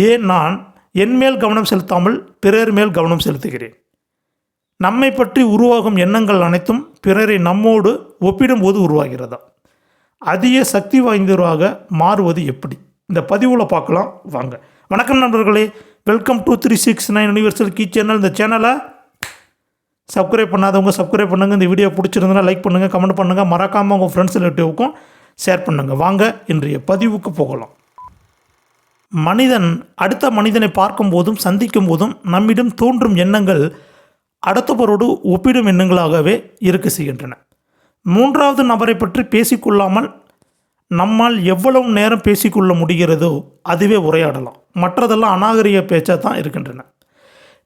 ஏன் நான் என் மேல் கவனம் செலுத்தாமல் பிறர் மேல் கவனம் செலுத்துகிறேன்? நம்மை பற்றி உருவாகும் எண்ணங்கள் அனைத்தும் பிறரை நம்மோடு ஒப்பிடும்போது உருவாகிறதா? அதிக சக்தி வாய்ந்தவராக மாறுவது எப்படி? இந்த பதிவில் பார்க்கலாம். வாங்க. வணக்கம் நண்பர்களே. Welcome to three six nine universal key channel இந்த சேனலை சப்ஸ்கிரைப் பண்ணாதவங்க சப்ஸ்கிரைப் பண்ணுங்கள் இந்த வீடியோ பிடிச்சிருந்தனா லைக் பண்ணுங்கள் கமெண்ட் பண்ணுங்கள் மறக்காமல் உங்கள் ஃப்ரெண்ட்ஸ் ரிலேட்டிவ்க்கும் ஷேர் பண்ணுங்கள் வாங்க இன்றைய பதிவுக்கு போகலாம். மனிதன் அடுத்த மனிதனை பார்க்கும் போதும் சந்திக்கும் போதும் நம்மிடம் தோன்றும் எண்ணங்கள் அடுத்தவரோடு ஒப்பிடும் எண்ணங்களாகவே இருக்க செய்கின்றன. மூன்றாவது நபரை பற்றி பேசிக்கொள்ளாமல் நம்மால் எவ்வளவு நேரம் பேசிக்கொள்ள முடிகிறதோ அதுவே உரையாடலாம். மற்றதெல்லாம் அநாகரிக பேச்சாக தான் இருக்கின்றன.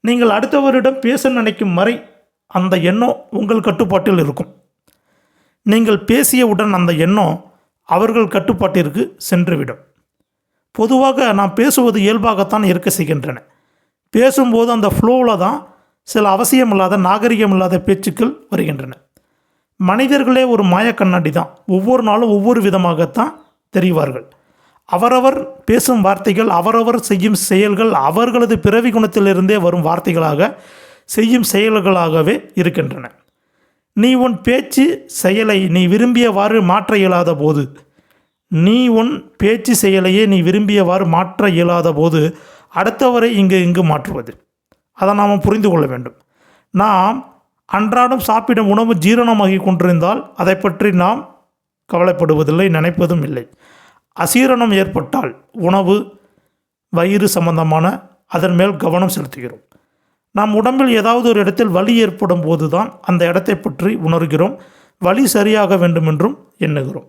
நீங்கள் அடுத்தவரிடம் பேச நினைக்கும் வரை அந்த எண்ணம் உங்கள் கட்டுப்பாட்டில் இருக்கும். நீங்கள் பேசியவுடன் அந்த எண்ணம் அவர்கள் கட்டுப்பாட்டிற்கு சென்றுவிடும். பொதுவாக நாம் பேசுவது இயல்பாகத்தான் இருக்க செய்கின்றன. பேசும்போது அந்த ஃப்ளோவில் தான் சில அவசியமில்லாத நாகரிகமில்லாத பேச்சுக்கள் வருகின்றன. மனிதர்களே ஒரு மாய கண்ணாடி தான். ஒவ்வொரு நாளும் ஒவ்வொரு விதமாகத்தான் தெரிவார்கள். அவரவர் பேசும் வார்த்தைகள் அவரவர் செய்யும் செயல்கள் அவர்களது பிறவி குணத்திலிருந்தே வரும் வார்த்தைகளாக செய்யும் செயல்களாகவே இருக்கின்றன. நீ உன் பேச்சு செயலை நீ விரும்பியவாறு மாற்ற இயலாத போது நீ உன் பேச்சு செயலையே நீ விரும்பியவாறு மாற்ற இயலாத போது அடுத்தவரை இங்கு இங்கு மாற்றுவது. அதை நாம் புரிந்து கொள்ள வேண்டும். நாம் அன்றாடம் சாப்பிடும் உணவு ஜீரணமாகி கொண்டிருந்தால் அதை பற்றி நாம் கவலைப்படுவதில்லை நினைப்பதும் இல்லை. அசீரணம் ஏற்பட்டால் உணவு வயிறு சம்பந்தமான அதன் மேல் கவனம் செலுத்துகிறோம். நம் உடம்பில் ஏதாவது ஒரு இடத்தில் வலி ஏற்படும் போதுதான் அந்த இடத்தை பற்றி உணர்கிறோம். வலி சரியாக வேண்டும் என்றும் எண்ணுகிறோம்.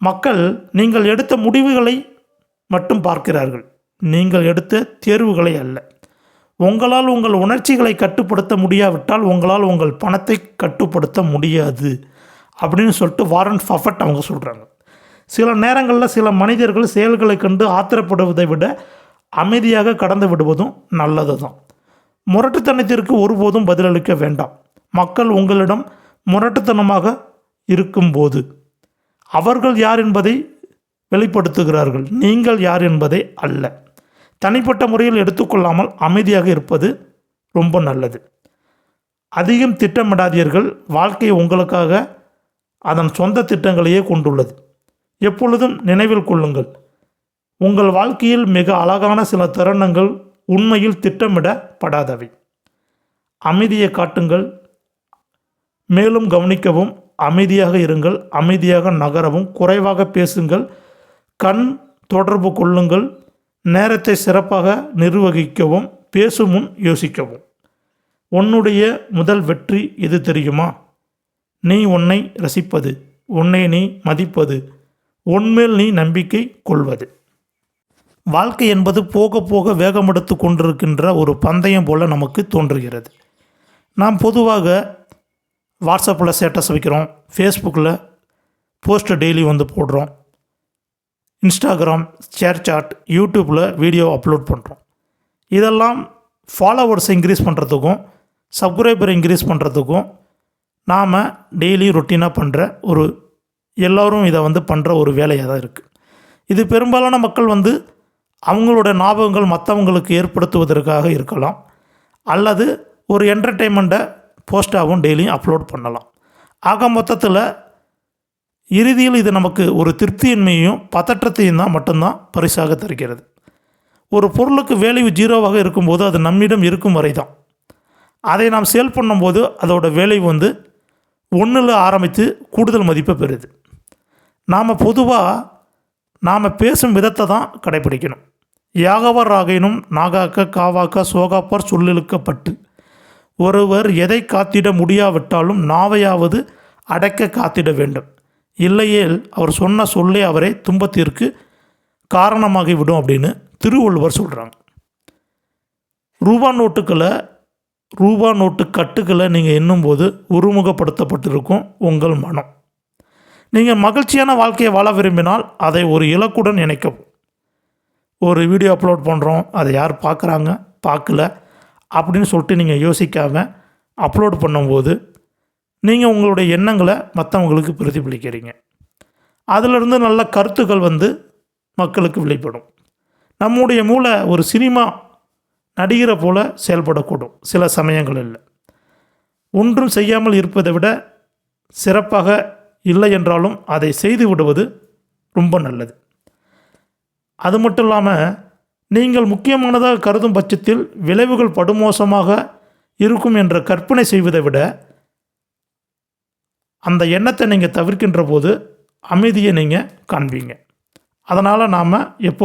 மக்கள் நீங்கள் எடுத்த முடிவுகளை மட்டும் பார்க்கிறார்கள். நீங்கள் எடுத்த தேர்வுகளை அல்ல. உங்களால் உங்கள் உணர்ச்சிகளை கட்டுப்படுத்த முடியாவிட்டால் உங்களால் உங்கள் பணத்தை கட்டுப்படுத்த முடியாது. அப்படின்னு சொல்லிட்டு வாரன் ஃபஃபட் அவங்க சொல்கிறாங்க சில நேரங்களில் சில மனிதர்கள் செயல்களை கண்டு ஆத்திரப்படுவதை விட அமைதியாக கடந்து விடுவதும் நல்லது தான் முரட்டுத்தனத்திற்கு ஒருபோதும் பதிலளிக்க வேண்டாம். மக்கள் உங்களிடம் முரட்டுத்தனமாக இருக்கும்போது அவர்கள் யார் என்பதை வெளிப்படுத்துகிறார்கள். நீங்கள் யார் என்பதை அல்ல. தனிப்பட்ட முறையில் எடுத்துக்கொள்ளாமல் அமைதியாக இருப்பது ரொம்ப நல்லது. அதிகம் திட்டமிடாதீர்கள். வாழ்க்கை உங்களுக்காக அதன் சொந்த திட்டங்களையே கொண்டுள்ளது. எப்பொழுதும் நினைவில் கொள்ளுங்கள். உங்கள் வாழ்க்கையில் மிக அழகான சில தருணங்கள் உண்மையில் திட்டமிடப்படாதவை. அமைதியை காட்டுங்கள். மேலும் கவனிக்கவும். அமைதியாக இருங்கள் அமைதியாக நகரவும் குறைவாக பேசுங்கள் கண் தொடர்பு கொள்ளுங்கள் நேரத்தை சிறப்பாக நிர்வகிக்கவும் பேசும் முன் யோசிக்கவும். உன்னுடைய முதல் வெற்றி எது தெரியுமா? நீ உன்னை ரசிப்பது உன்னை நீ மதிப்பது உன்மேல் நீ நம்பிக்கை கொள்வது. வாழ்க்கை என்பது போக போக வேகமெடுத்து கொண்டிருக்கின்ற ஒரு பந்தயம் போல நமக்கு தோன்றுகிறது. நாம் பொதுவாக வாட்ஸ்அப்பில் ஸ்டேட்டஸ் வைக்கிறோம். ஃபேஸ்புக்கில் போஸ்ட்டை டெய்லி வந்து போடுறோம். இன்ஸ்டாகிராம் ஷேர் சாட் யூடியூப்பில் வீடியோ அப்லோட் பண்ணுறோம் இதெல்லாம் ஃபாலோவர்ஸ் இன்க்ரீஸ் பண்ணுறதுக்கும் சப்ஸ்கிரைபர் இன்க்ரீஸ் பண்ணுறதுக்கும் நாம் டெய்லி ரொட்டீனாக பண்ணுற ஒரு எல்லோரும் இதை வந்து பண்ணுற ஒரு வேலையாக தான் இருக்குது இது பெரும்பாலான மக்கள் வந்து அவங்களோட ஞாபகங்கள் மற்றவங்களுக்கு ஏற்படுத்துவதற்காக இருக்கலாம். அல்லது ஒரு என்டர்டெயின்மெண்ட்டை போஸ்ட்டாகவும் டெய்லியும் அப்லோட் பண்ணலாம். ஆக மொத்தத்தில் இறுதியில் இது நமக்கு ஒரு திருப்தியின்மையும் பதற்றத்தையும் தான் மட்டும்தான் பரிசாக தருகிறது. ஒரு பொருளுக்கு வேல்யூ ஜீரோவாக இருக்கும்போது அது நம்மிடம் இருக்கும் வரை தான் அதை நாம் சேல் பண்ணும்போது அதோட வேல்யூ வந்து ஒன்றில் ஆரம்பித்து கூடுதல் மதிப்பை பெறுது. நாம் பொதுவாக நாம் பேசும் விதத்தை தான் கடைப்பிடிக்கணும் யாகவர் ஆகினும் நாகாக்க காவாக்க சோகாப்பர் சொல்லிழுக்கப்பட்டு ஒருவர் எதை காத்திட முடியாவிட்டாலும் நாவையாவது அடக்க காத்திட வேண்டும். இல்லையேல் அவர் சொன்ன சொல்லே அவரை துன்பத்திற்கு காரணமாகிவிடும் அப்படின்னு திருவள்ளுவர் சொல்கிறாங்க ரூபா நோட்டுக்களை ரூபா நோட்டு கட்டுக்களை நீங்கள் எண்ணும்போது ஒருமுகப்படுத்தப்பட்டிருக்கும் உங்கள் மனம். நீங்கள் மகிழ்ச்சியான வாழ்க்கையை வாழ விரும்பினால் அதை ஒரு இலக்குடன் இணைக்கவும். ஒரு வீடியோ அப்லோட் பண்ணுறோம் அதை யார் பார்க்குறாங்க பார்க்கல அப்படின்னு சொல்லிட்டு நீங்கள் யோசிக்காமல் அப்லோட் பண்ணும்போது நீங்கள் உங்களுடைய எண்ணங்களை மற்றவங்களுக்கு பிரதிபலிக்கிறீங்க. அதிலிருந்து நல்ல கருத்துக்கள் வந்து மக்களுக்கு வெளிப்படும். நம்முடைய மூளை ஒரு சினிமா நடிகரை போல செயல்படக்கூடும். சில சமயங்களில். ஒன்றும் செய்யாமல் இருப்பதை விட சிறப்பாக இல்லை என்றாலும் அதை செய்து விடுவது ரொம்ப நல்லது. அது மட்டும் இல்லாமல் நீங்கள் முக்கியமானதாக கருதும் பட்சத்தில் விளைவுகள் படுமோசமாக இருக்கும் என்ற கற்பனை செய்வதை விட அந்த எண்ணத்தை நீங்கள் தவிர்க்கின்ற போது அமைதியை நீங்கள் காண்பீங்க. அதனால் நாம் எப்போ